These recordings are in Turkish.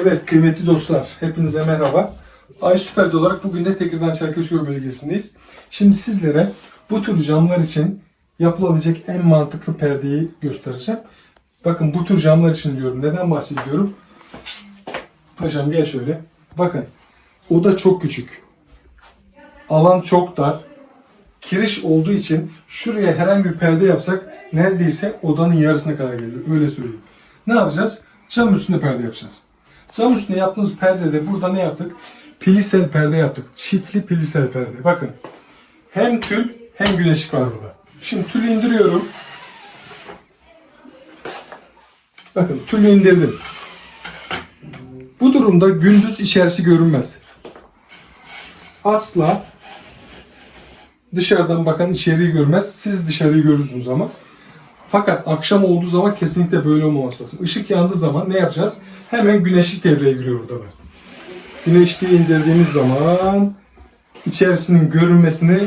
Evet kıymetli dostlar, hepinize merhaba. Ay Süper'de olarak bugün de Tekirdağ Çerkezköy bölgesindeyiz. Şimdi sizlere bu tür camlar için yapılabilecek en mantıklı perdeyi göstereceğim. Bakın bu tür camlar için diyorum. Neden bahsediyorum? Paşam gel şöyle. Bakın oda çok küçük. Alan çok dar. Kiriş olduğu için şuraya herhangi bir perde yapsak neredeyse odanın yarısına kadar geliyor. Öyle söyleyeyim. Ne yapacağız? Cam üstüne perde yapacağız. Cam üstüne yaptığımız perdede burada ne yaptık? Pilisel perde yaptık. Çiftli pilisel perde. Bakın. Hem tül hem güneşlik var burada. Şimdi tülü indiriyorum. Bakın tülü indirdim. Bu durumda gündüz içerisi görünmez. Asla dışarıdan bakan içeriği görmez. Siz dışarıyı görürsünüz ama. Fakat akşam olduğu zaman kesinlikle böyle olmaması lazım. Işık yandığı zaman ne yapacağız? Hemen güneşlik devreye giriyor burada da. Güneşliği indirdiğimiz zaman içerisinin görünmesini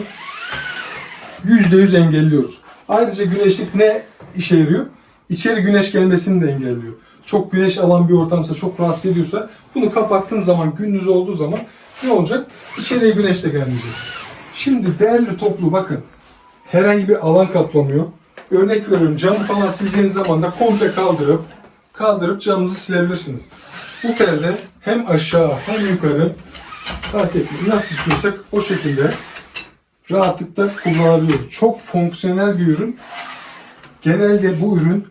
%100 engelliyoruz. Ayrıca güneşlik ne işe yarıyor? İçeri güneş gelmesini de engelliyor. Çok güneş alan bir ortamsa, çok rahatsız ediyorsa bunu kapattığın zaman, gündüz olduğu zaman ne olacak? İçeriye güneş de gelmeyecek. Şimdi değerli toplu bakın. Herhangi bir alan kaplamıyor. Örnek veriyorum camı falan sileceğiniz zaman da komple kaldırıp kaldırıp camınızı silebilirsiniz. Bu perde hem aşağı hem yukarı fark etmiyor. Nasıl istiyorsak o şekilde rahatlıkla kullanabiliyoruz. Çok fonksiyonel bir ürün. Genelde bu ürün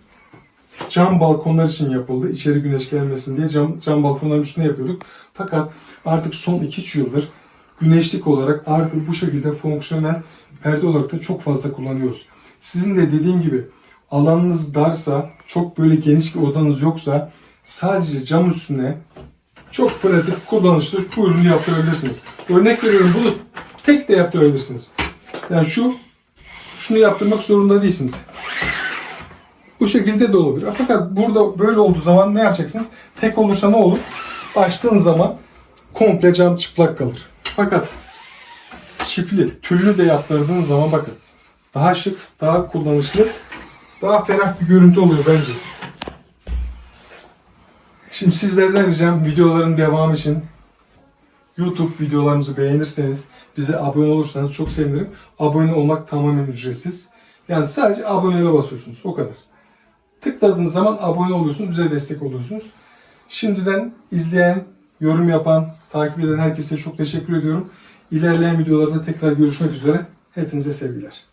cam balkonlar için yapıldı. İçeri güneş gelmesin diye cam, cam balkonların üstüne yapıyorduk. Fakat artık son 2-3 yıldır güneşlik olarak artık bu şekilde fonksiyonel perde olarak da çok fazla kullanıyoruz. Sizin de dediğim gibi alanınız darsa, çok böyle geniş bir odanız yoksa sadece cam üstüne çok pratik, kullanışlı bu ürünü yaptırabilirsiniz. Örnek veriyorum bunu tek de yaptırabilirsiniz. Yani şu şunu yaptırmak zorunda değilsiniz. Bu şekilde de olabilir. Fakat burada böyle olduğu zaman ne yapacaksınız? Tek olursa ne olur? Açtığın zaman komple cam çıplak kalır. Fakat çiftli, tüllü de yaptırdığın zaman bakın daha şık, daha kullanışlı, daha ferah bir görüntü oluyor bence. Şimdi sizlerden ricam videoların devamı için YouTube videolarımızı beğenirseniz, bize abone olursanız çok sevinirim. Abone olmak tamamen ücretsiz. Yani sadece aboneye basıyorsunuz. O kadar. Tıkladığınız zaman abone oluyorsunuz, bize destek oluyorsunuz. Şimdiden izleyen, yorum yapan, takip eden herkese çok teşekkür ediyorum. İlerleyen videolarda tekrar görüşmek üzere. Hepinize sevgiler.